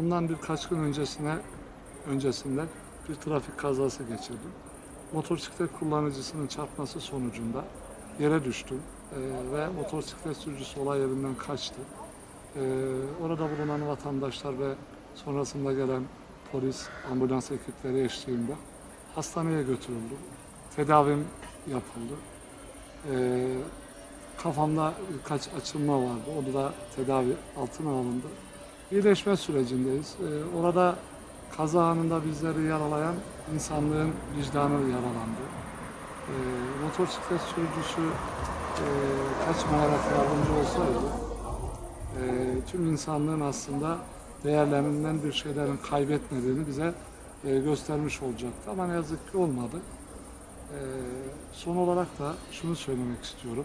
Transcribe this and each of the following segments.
Bundan birkaç gün öncesine öncesinde bir trafik kazası geçirdim. Motosiklet kullanıcısının çarpması sonucunda yere düştüm Ee, ve motosiklet sürücüsü olay yerinden kaçtı. Ee, orada bulunan vatandaşlar ve sonrasında gelen polis, ambulans ekipleri eşliğinde hastaneye götürüldüm. Tedavim yapıldı. Ee, kafamda birkaç açılma vardı. Onu da tedavi altına alındı. İyileşme sürecindeyiz. Ee, orada kaza anında bizleri yaralayan insanlığın vicdanı yaralandı. Ee, motosiklet sürücüsü e, kaçmayarak yardımcı olsaydı e, tüm insanlığın aslında değerlerinden bir şeylerin kaybetmediğini bize e, göstermiş olacaktı. Ama ne yazık ki olmadı. E, son olarak da şunu söylemek istiyorum.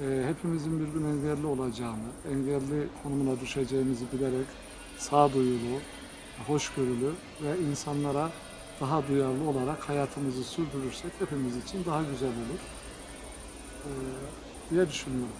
E, hepimizin bir gün engelli olacağını, engelli konumuna düşeceğimizi bilerek sağduyulu, hoşgörülü ve insanlara daha duyarlı olarak hayatımızı sürdürürsek hepimiz için daha güzel olur e, diye düşünüyorum.